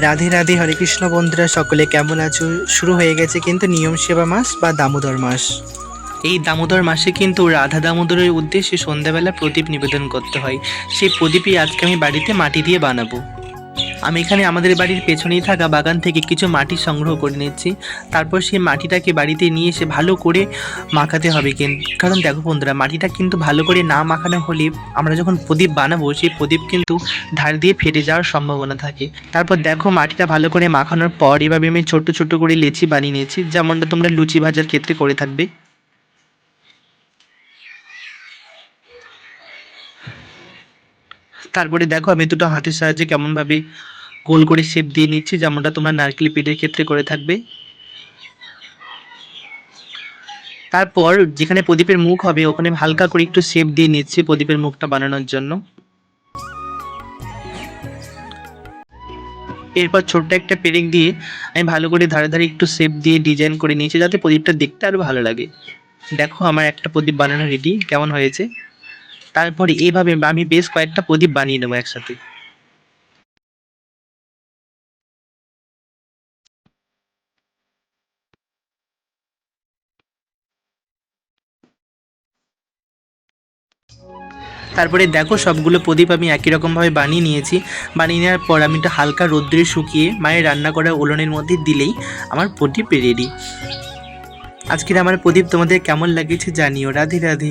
রাধে রাধে, হরে কৃষ্ণ বন্ধুরা, সকলে কেমন আছো? শুরু হয়ে গেছে কিন্তু নিয়ম সেবা মাস বা দামোদর মাস। এই দামোদর মাসে কিন্তু রাধা দামোদরের উদ্দেশ্যে সন্ধ্যাবেলা প্রদীপ নিবেদন করতে হয়। সেই প্রদীপই আজকে আমি বাড়িতে মাটি দিয়ে বানাবো। আমি এখানে আমাদের বাড়ির পেছনেই থাকা বাগান থেকে কিছু মাটি সংগ্রহ করে নিচ্ছি। তারপর সেই মাটিটাকে বাড়িতে নিয়ে এসে ভালো করে মাখাতে হবে কারণ দেখো বন্ধুরা, মাটিটা কিন্তু ভালো করে না মাখানো হলে আমরা যখন প্রদীপ বানাবো, সেই প্রদীপ কিন্তু ধার দিয়ে ফেটে যাওয়ার সম্ভাবনা থাকে। তারপর দেখো মাটিটা ভালো করে মাখানোর পর এভাবে আমি ছোট্ট ছোট্ট করে লেচি বানিয়ে নিয়েছি। যেমনটা তোমরা লুচি ভাজার ক্ষেত্রে করে থাকবে। তারপরে দেখো আমি দুটো হাতের সাহায্যে কেমনভাবে গোল করে শেপ দিয়ে নিচ্ছি, যেমনটা তোমরা নারকেল পিঠের ক্ষেত্রে করে থাকবে। তারপর যেখানে প্রদীপের মুখ হবে, ওখানে হালকা করে একটু শেপ দিয়ে নিচ্ছি প্রদীপের মুখটা বানানোর জন্য। এরপর ছোট্ট একটা পেরেক দিয়ে আমি ভালো করে ধারে ধারে একটু শেপ দিয়ে ডিজাইন করে নিয়েছি, যাতে প্রদীপটা দেখতে আরও ভালো লাগে। দেখো আমার একটা প্রদীপ বানানো রেডি কেমন হয়েছে? তারপরে এইভাবে আমি বেশ কয়েকটা প্রদীপ বানিয়ে নেব একসাথে। তারপরে দেখো সবগুলো প্রদীপ আমি একই রকমভাবে বানিয়ে নিয়েছি। বানিয়ে নেওয়ার পর আমি একটু হালকা রোদ্রে শুকিয়ে মায়ের রান্না করা উলনের মধ্যে দিলেই আমার প্রদীপ রেডি। আজকের আমার প্রদীপ তোমাদের কেমন লাগেছে জানিও। রাধে রাধে।